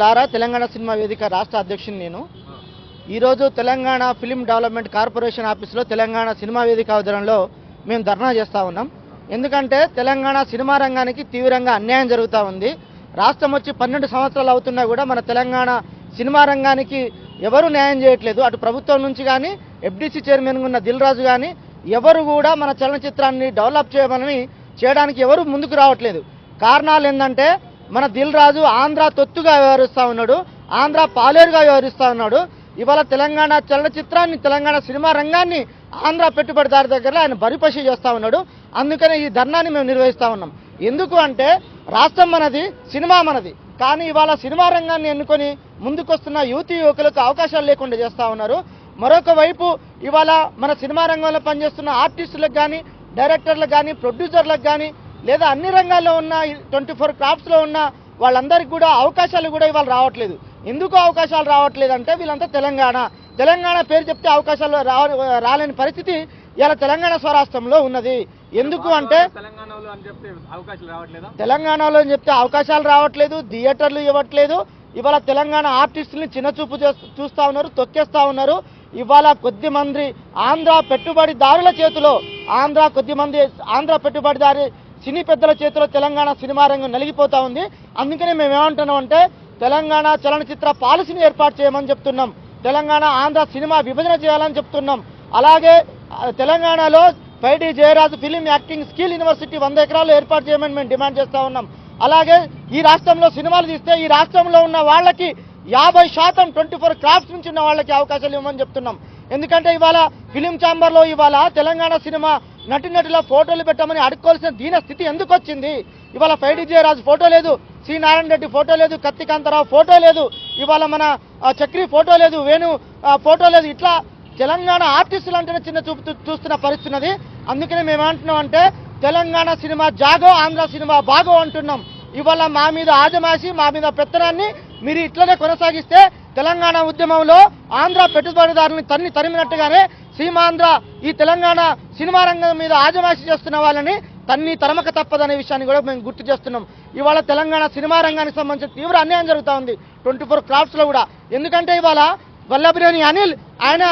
లారా Telangana cinema వేదిక రాష్ట్ర అధ్యక్షుని నేను. ఈరోజు తెలంగాణ ఫిలిం డెవలప్మెంట్ కార్పొరేషన్ ఆఫీసులో తెలంగాణ సినిమా వేదిక ఆధ్వర్యంలో మేము ధర్నా చేస్తూ ఉన్నాం. ఎందుకంటే తెలంగాణ సినిమా రంగానికి తీవ్రంగా అన్యాయం జరుగుతూ ఉంది. రాష్ట్రం వచ్చి పన్నెండు సంవత్సరాలు అవుతున్నా కూడా మన తెలంగాణ సినిమా రంగానికి ఎవరు న్యాయం చేయట్లేదు. అటు ప్రభుత్వం నుంచి కానీ ఎఫ్డీసీ చైర్మన్ ఉన్న దిల్ రాజు కానీ ఎవరు కూడా మన చలనచిత్రాన్ని డెవలప్ చేయమని చేయడానికి ఎవరు ముందుకు రావట్లేదు. కారణాలు ఏంటంటే మన దిల్ రాజు ఆంధ్ర తొత్తుగా వ్యవహరిస్తూ ఉన్నాడు ఆంధ్ర పాలేరుగా వ్యవహరిస్తూ ఉన్నాడు. ఇవాళ తెలంగాణ చలనచిత్రాన్ని తెలంగాణ సినిమా రంగాన్ని ఆంధ్ర పెట్టుబడిదారు దగ్గర ఆయన బరిపశి చేస్తూ ఉన్నాడు. అందుకనే ఈ ధర్నాన్ని మేము నిర్వహిస్తూ ఉన్నాం. ఎందుకు అంటే రాష్ట్రం మనది సినిమా మనది. కానీ ఇవాళ సినిమా రంగాన్ని ఎన్నుకొని ముందుకొస్తున్న యువతి యువకులకు అవకాశాలు లేకుండా చేస్తూ ఉన్నారు. మరొక వైపు ఇవాళ మన సినిమా రంగంలో పనిచేస్తున్న ఆర్టిస్టులకు కానీ డైరెక్టర్లకు కానీ ప్రొడ్యూసర్లకు కానీ లేదా అన్ని రంగాల్లో ఉన్న ట్వంటీ ఫోర్ క్రాఫ్ట్స్లో ఉన్న వాళ్ళందరికీ కూడా అవకాశాలు కూడా ఇవాళ రావట్లేదు. ఎందుకు అవకాశాలు రావట్లేదు అంటే వీళ్ళంతా తెలంగాణ. తెలంగాణ పేరు చెప్తే అవకాశాలు రాలేని పరిస్థితి ఇలా తెలంగాణ స్వరాష్ట్రంలో ఉన్నది. ఎందుకు అంటే తెలంగాణలో అని చెప్తే అవకాశాలు రావట్లేదా? థియేటర్లు ఇవ్వట్లేదు. ఇవాళ తెలంగాణ ఆర్టిస్టుల్ని చిన్నచూపు చూస్తూ ఉన్నారు తొక్కేస్తా ఉన్నారు. ఇవాళ కొద్ది మంది ఆంధ్ర పెట్టుబడిదారుల చేతిలో ఆంధ్ర కొద్ది మంది ఆంధ్ర పెట్టుబడిదారి సినీ పెద్దల చేతిలో తెలంగాణ సినిమా రంగం నలిగిపోతా ఉంది. అందుకనే మేము ఏమంటున్నాం అంటే తెలంగాణ చలనచిత్ర పాలసీని ఏర్పాటు చేయమని చెప్తున్నాం. తెలంగాణ ఆంధ్ర సినిమా విభజన చేయాలని చెప్తున్నాం. అలాగే తెలంగాణలో Paidi Jayaraju film acting skill university వంద ఎకరాలు ఏర్పాటు చేయమని మేము డిమాండ్ చేస్తా ఉన్నాం. అలాగే ఈ రాష్ట్రంలో సినిమాలు తీస్తే ఈ రాష్ట్రంలో ఉన్న వాళ్ళకి యాభై శాతం ట్వంటీ ఫోర్ క్రాఫ్ట్స్ నుంచి ఉన్న వాళ్ళకి అవకాశాలు ఇవ్వమని చెప్తున్నాం. ఎందుకంటే ఇవాళ ఫిలిం ఛాంబర్లో ఇవాళ తెలంగాణ సినిమా నటినటుల ఫోటోలు పెట్టమని అడుక్కోవాల్సిన దీన స్థితి ఎందుకు వచ్చింది? ఇవాళ ఫైడి జయరాజు ఫోటో లేదు సి నారాయణ రెడ్డి ఫోటో లేదు కత్తికాంతరావు ఫోటో లేదు ఇవాళ మన చక్రి ఫోటో లేదు వేణు ఫోటో లేదు. ఇట్లా తెలంగాణ ఆర్టిస్టులు అంటేనే చిన్న చూపు చూస్తున్న పరిస్థితి ఉన్నది. అందుకనే మేము ఏమంటున్నాం అంటే తెలంగాణ సినిమా జాగో ఆంధ్ర సినిమా బాగో అంటున్నాం. ఇవాళ మా మీద ఆజమాసి మా మీద పెత్తనాన్ని మీరు ఇట్లనే కొనసాగిస్తే తెలంగాణ ఉద్యమంలో ఆంధ్ర పెట్టుబడిదారుని తన్ని తరిమినట్టుగానే సీమాంధ్ర ఈ తెలంగాణ సినిమా రంగం మీద ఆజమాసి చేస్తున్న వాళ్ళని తన్ని తరమక తప్పదనే విషయాన్ని కూడా మేము గుర్తు చేస్తున్నాం. ఇవాళ తెలంగాణ సినిమా రంగానికి సంబంధించిన తీవ్ర అన్యాయం జరుగుతూ ఉంది. ట్వంటీ ఫోర్ క్రాఫ్ట్స్లో కూడా. ఎందుకంటే ఇవాళ వల్లభినేని అనిల్ ఆయన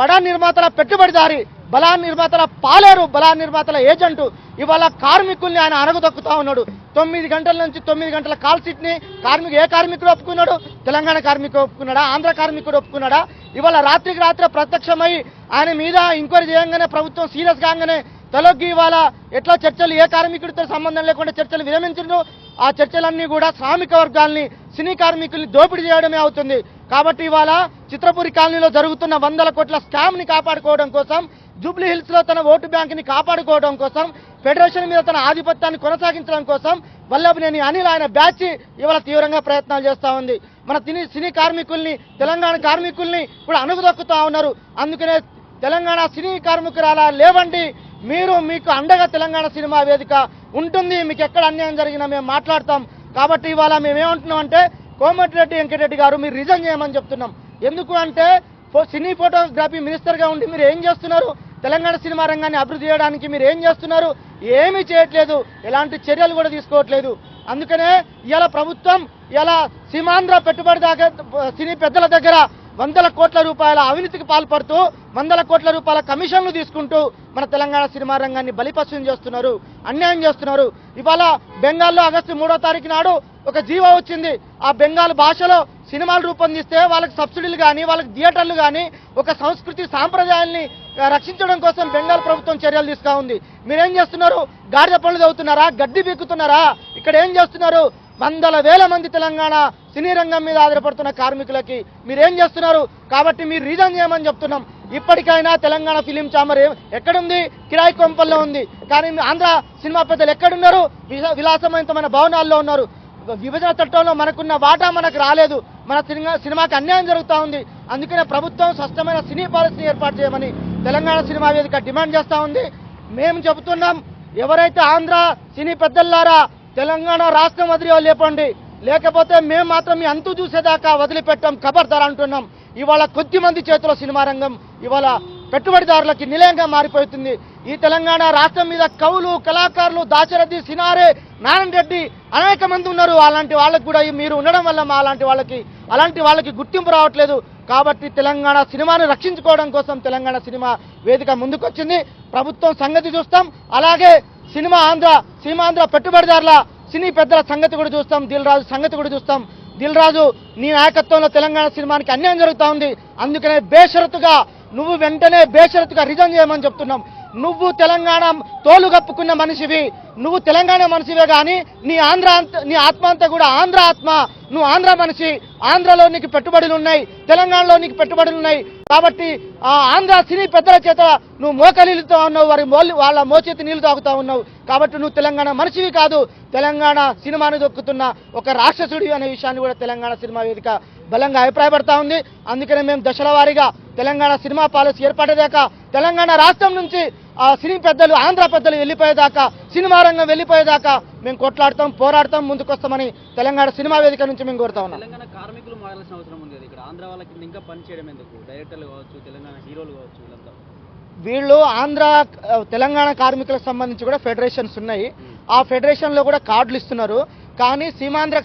బడా నిర్మాతల పెట్టుబడిదారి బలా నిర్మాతల పాలేరు బలా నిర్మాతల ఏజెంటు ఇవాళ కార్మికుల్ని ఆయన అణగదొక్కుతా ఉన్నాడు. తొమ్మిది గంటల నుంచి తొమ్మిది గంటల కాల్ సీట్ని కార్మికు ఏ కార్మికుడు ఒప్పుకున్నాడు? తెలంగాణ కార్మికుడు ఒప్పుకున్నాడా? ఆంధ్ర కార్మికుడు ఒప్పుకున్నాడా? ఇవాళ రాత్రికి రాత్రి ప్రత్యక్షమై ఆయన మీద ఎంక్వైరీ చేయంగానే ప్రభుత్వం సీరియస్ కాగానే తలొగ్గి ఇవాళ ఎట్లా చర్చలు ఏ కార్మికుడితో సంబంధం లేకుండా చర్చలు విరమించడం ఆ చర్చలన్నీ కూడా శ్రామిక వర్గాల్ని సినీ కార్మికుల్ని దోపిడీ చేయడమే అవుతుంది. కాబట్టి ఇవాళ చిత్రపురి కాలనీలో జరుగుతున్న వందల కోట్ల స్కామ్ని కాపాడుకోవడం కోసం జూబ్లీ హిల్స్లో తన ఓటు బ్యాంక్ని కాపాడుకోవడం కోసం ఫెడరేషన్ మీద తన ఆధిపత్యాన్ని కొనసాగించడం కోసం వల్లభనేని అనిల్ ఆయన బ్యాచ్ ఇవాళ తీవ్రంగా ప్రయత్నాలు చేస్తా ఉంది. మన తిని సినీ కార్మికుల్ని తెలంగాణ కార్మికుల్ని కూడా అణుగుదొక్కుతా ఉన్నారు. అందుకనే తెలంగాణ సినీ కార్మికురాలా లేవండి మీరు మీకు అండగా తెలంగాణ సినిమా వేదిక ఉంటుంది మీకు ఎక్కడ అన్యాయం జరిగినా మేము మాట్లాడతాం. కాబట్టి ఇవాళ మేమేమంటున్నాం అంటే కోమటిరెడ్డి వెంకటరెడ్డి గారు మీరు రిజైన్ చేయమని చెప్తున్నాం. ఎందుకు అంటే సినీ ఫోటోగ్రఫీ మినిస్టర్గా ఉండి మీరు ఏం చేస్తున్నారు? తెలంగాణ సినిమా రంగాన్ని అభివృద్ధి చేయడానికి మీరు ఏం చేస్తున్నారు? ఏమీ చేయట్లేదు. ఎలాంటి చర్యలు కూడా తీసుకోవట్లేదు. అందుకనే ఇలా ప్రభుత్వం ఇలా సీమాంధ్ర పెట్టుబడి దగ్గర సినీ పెద్దల దగ్గర వందల కోట్ల రూపాయల అవినీతికి పాల్పడుతూ వందల కోట్ల రూపాయల కమిషన్లు తీసుకుంటూ మన తెలంగాణ సినిమా రంగాన్ని బలిపశం చేస్తున్నారు అన్యాయం చేస్తున్నారు. ఇవాళ బెంగాల్లో ఆగస్టు మూడో తారీఖు నాడు ఒక జీవో వచ్చింది. ఆ బెంగాల్ భాషలో సినిమాలు రూపొందిస్తే వాళ్ళకి సబ్సిడీలు కానీ వాళ్ళకి థియేటర్లు కానీ ఒక సంస్కృతి సాంప్రదాయాల్ని రక్షించడం కోసం బెంగాల్ ప్రభుత్వం చర్యలు తీసుకా ఉంది. మీరేం చేస్తున్నారు? గాడిద పనులు చదువుతున్నారా గడ్డి పీకుతున్నారా ఇక్కడ ఏం చేస్తున్నారు? వందల వేల మంది తెలంగాణ సినీ రంగం మీద ఆధారపడుతున్న కార్మికులకి మీరేం చేస్తున్నారు? కాబట్టి మీరు రీజన్ చేయమని చెప్తున్నాం. ఇప్పటికైనా తెలంగాణ ఫిలిం చాంబర్ ఎక్కడుంది? కిరాయి కొంపల్లో ఉంది. కానీ ఆంధ్ర సినిమా పెద్దలు ఎక్కడున్నారు? విలా- విలాసవంతమైన భవనాల్లో ఉన్నారు. విభజన చట్టంలో మనకున్న వాటా మనకు రాలేదు. మన సినిమా సినిమాకి అన్యాయం జరుగుతూ ఉంది. అందుకనే ప్రభుత్వం స్పష్టమైన సినీ పాలసీని ఏర్పాటు చేయమని తెలంగాణ సినిమా వేదిక డిమాండ్ చేస్తూ ఉంది. మేము చెబుతున్నాం ఎవరైతే ఆంధ్ర సినీ పెద్దలారా తెలంగాణ రాష్ట్రం మంత్రి లేపండి. లేకపోతే మేము మాత్రం మీ అంతు చూసేదాకా వదిలిపెట్టాం ఖబర్దార్ అంటున్నాం. ఇవాళ కొద్ది మంది చేతిలో సినిమా రంగం ఇవాళ పెట్టుబడిదారులకి నిలయంగా మారిపోతుంది. ఈ తెలంగాణ రాష్ట్రం మీద కవులు కళాకారులు దాశరథి సినారే నారాయణ రెడ్డి అనేక మంది ఉన్నారు. అలాంటి వాళ్ళకి కూడా ఈ మీరు ఉండడం వల్ల మా అలాంటి వాళ్ళకి అలాంటి వాళ్ళకి గుర్తింపు రావట్లేదు. కాబట్టి తెలంగాణ సినిమాను రక్షించుకోవడం కోసం తెలంగాణ సినిమా వేదిక ముందుకొచ్చింది. ప్రభుత్వం సంగతి చూస్తాం. అలాగే సినిమా ఆంధ్ర సీమాంధ్ర పెట్టుబడిదారుల సినీ పెద్దల సంగతి కూడా చూస్తాం దిల్ రాజు సంగతి కూడా చూస్తాం. దిల్ రాజు నీ నాయకత్వంలో తెలంగాణ సినిమానికి అన్యాయం జరుగుతూ ఉంది. అందుకనే బేషరతుగా నువ్వు వెంటనే బేషరతుగా రిజైన్ చేయమని చెప్తున్నాం. నువ్వు తెలంగాణ తోలు కప్పుకున్న మనిషివి. నువ్వు తెలంగాణ మనిషివే కానీ నీ ఆంధ్ర అంత నీ ఆత్మ అంతా కూడా ఆంధ్ర ఆత్మ. నువ్వు ఆంధ్ర మనిషి. ఆంధ్రలో నీకు పెట్టుబడులు ఉన్నాయి. తెలంగాణలో నీకు పెట్టుబడులు ఉన్నాయి. కాబట్టి ఆ ఆంధ్ర సినీ పెద్దల చేత నువ్వు మోకలీలుతో ఉన్నావు. వారి మోలి వాళ్ళ మోచేతి నీళ్ళు తాగుతా ఉన్నావు. కాబట్టి నువ్వు తెలంగాణ మనిషివి కాదు. తెలంగాణ సినిమాను దొక్కుతున్న ఒక రాక్షసుడి అనే విషయాన్ని కూడా తెలంగాణ సినిమా వేదిక బలంగా అభిప్రాయపడతా ఉంది. అందుకనే మేము దశల తెలంగాణ సినిమా పాలసీ ఏర్పడేదాకా తెలంగాణ రాష్ట్రం నుంచి ఆ సినీ పెద్దలు ఆంధ్ర పెద్దలు వెళ్ళిపోయేదాకా సినిమా రంగం వెళ్ళిపోయేదాకా మేము కొట్లాడతాం పోరాడతాం ముందుకొస్తామని తెలంగాణ సినిమా వేదిక నుంచి మేము కోరుతా ఉన్నాం. తెలంగాణ కార్మికులు మారాల్సిన అవసరం ఉంది ఇక్కడ ఆంధ్ర వాళ్ళ కింద ఇంకా పని చేయడం ఎందుకు? డైరెక్టర్లు కావచ్చు తెలంగాణ హీరోలు కావచ్చు వీళ్ళంతా. వీళ్ళు ఆంధ్ర తెలంగాణ కార్మికులకు సంబంధించి కూడా ఫెడరేషన్స్ ఉన్నాయి. ఆ ఫెడరేషన్లో కూడా కార్డులు ఇస్తున్నారు. కానీ సీమాంధ్ర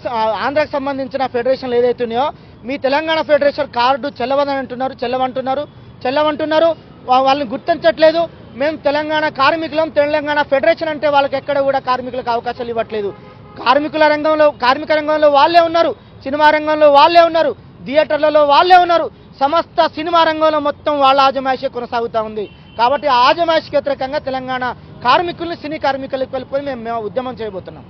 ఆంధ్రకు సంబంధించిన ఫెడరేషన్లు ఏదైతే ఉన్నాయో మీ తెలంగాణ ఫెడరేషన్ కార్డు చెల్లవదని అంటున్నారు చెల్లవంటున్నారు చెల్లవంటున్నారు. వాళ్ళని గుర్తించట్లేదు. మేము తెలంగాణ కార్మికులం తెలంగాణ ఫెడరేషన్ అంటే వాళ్ళకి ఎక్కడ కూడా కార్మికులకు అవకాశాలు ఇవ్వట్లేదు. కార్మికుల రంగంలో కార్మిక రంగంలో వాళ్ళే ఉన్నారు సినిమా రంగంలో వాళ్ళే ఉన్నారు థియేటర్లలో వాళ్ళే ఉన్నారు. సమస్త సినిమా రంగంలో మొత్తం వాళ్ళ ఆజమాయిషే కొనసాగుతూ ఉంది. కాబట్టి ఆజమాయిషికి వ్యతిరేకంగా తెలంగాణ కార్మికుల్ని సినీ కార్మికులకు వెళ్ళిపోయి మేము మేము ఉద్యమం చేయబోతున్నాం.